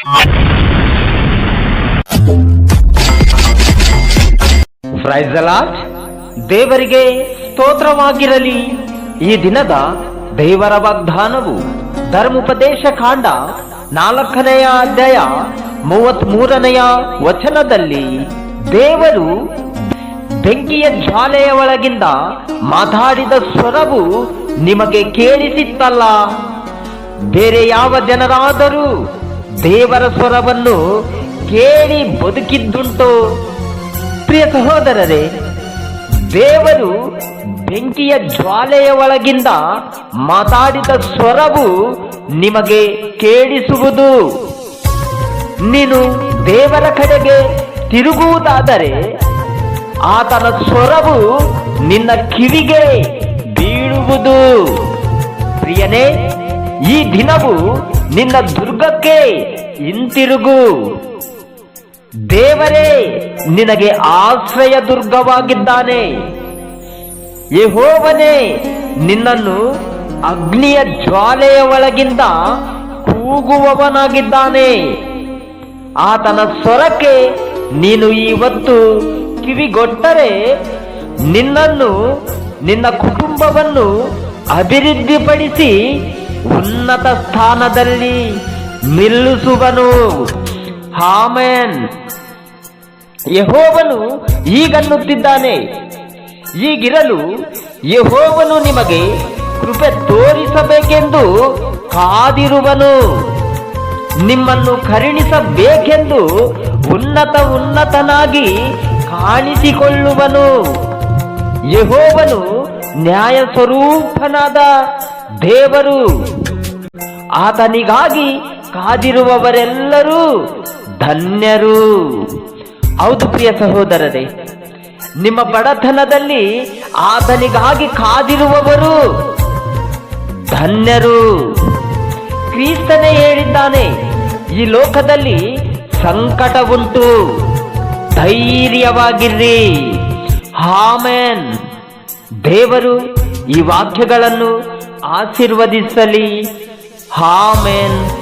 ಫ್ರೈಸಲಾಟ್ ದೇವರಿಗೆ ಸ್ತೋತ್ರವಾಗಿರಲಿ. ಈ ದಿನದ ದೇವರ ವಾಗ್ದಾನವು ಧರ್ಮೋಪದೇಶ ಕಾಂಡ ನಾಲ್ಕನೆಯ ಅಧ್ಯಾಯ ಮೂವತ್ತ್ ಮೂರನೆಯ ವಚನದಲ್ಲಿ ದೇವರು ಬೆಂಕಿಯ ಜ್ವಾಲೆಯ ಒಳಗಿಂದ ಮಾತಾಡಿದ ಸ್ವರವು ನಿಮಗೆ ಕೇಳಿಸಿತ್ತಲ್ಲ. ಬೇರೆ ಯಾವ ಜನರಾದರೂ ದೇವರ ಸ್ವರವನ್ನು ಕೇಳಿ ಬದುಕಿದ್ದುಂಟು. ಪ್ರಿಯ ಸಹೋದರರೇ, ದೇವರು ಬೆಂಕಿಯ ಜ್ವಾಲೆಯ ಒಳಗಿಂದ ಮಾತಾಡಿದ ಸ್ವರವು ನಿಮಗೆ ಕೇಳಿಸುವುದು. ನೀನು ದೇವರ ಕಡೆಗೆ ತಿರುಗುವುದಾದರೆ ಆತನ ಸ್ವರವು ನಿನ್ನ ಕಿವಿಗೆ ಬೀಳುವುದು. ಪ್ರಿಯನೇ, ಈ ದಿನವು ನಿನ್ನ ದುರ್ಗಕ್ಕೆ ಹಿಂತಿರುಗು. ದೇವರೇ, ನಿನಗೆ ಆಶ್ರಯ ದುರ್ಗವಾಗಿದ್ದಾನೆ. ಯಹೋವನೇ, ನಿನ್ನನ್ನು ಅಗ್ನಿಯ ಜ್ವಾಲೆಯ ಒಳಗಿಂದ ಕೂಗುವವನಾಗಿದ್ದಾನೆ. ಆತನ ಸ್ವರಕ್ಕೆ ನೀನು ಇವತ್ತು ಕಿವಿಗೊಟ್ಟರೆ ನಿನ್ನನ್ನು, ನಿನ್ನ ಕುಟುಂಬವನ್ನು ಅಭಿವೃದ್ಧಿಪಡಿಸಿ ಉನ್ನತ ಸ್ಥಾನದಲ್ಲಿ ನಿಲ್ಲಿಸುವನು. ಹಾಮೇನ್ ಯಹೋವನು ಈಗನ್ನುತ್ತಿದ್ದಾನೆ ಈಗಿರಲು ಯಹೋವನು ನಿಮಗೆ ಕೃಪೆ ತೋರಿಸಬೇಕೆಂದು ಕಾದಿರುವನು. ನಿಮ್ಮನ್ನು ಕರುಣಿಸಬೇಕೆಂದು ಉನ್ನತ ಉನ್ನತನಾಗಿ ಕಾಣಿಸಿಕೊಳ್ಳುವನು. ಯಹೋವನು ನ್ಯಾಯ ಸ್ವರೂಪನಾದ ದೇವರು ಆತನಿಗಾಗಿ ಕಾದಿರುವವರೆಲ್ಲರೂ ಧನ್ಯರು. ಹೌದು ಪ್ರಿಯ ಸಹೋದರರೇ, ನಿಮ್ಮ ಬಡತನದಲ್ಲಿ ಆತನಿಗಾಗಿ ಕಾದಿರುವವರು ಧನ್ಯರು. ಕ್ರಿಸ್ತನೇ ಹೇಳಿದ್ದಾನೆ, ಈ ಲೋಕದಲ್ಲಿ ಸಂಕಟ ಉಂಟು ಧೈರ್ಯವಾಗಿರ್ರಿ. ಹಾಮೇನ್ ದೇವರು ಈ ವಾಕ್ಯಗಳನ್ನು ಆಶೀರ್ವದಿಸಲಿ. ಹಾಮೇನ್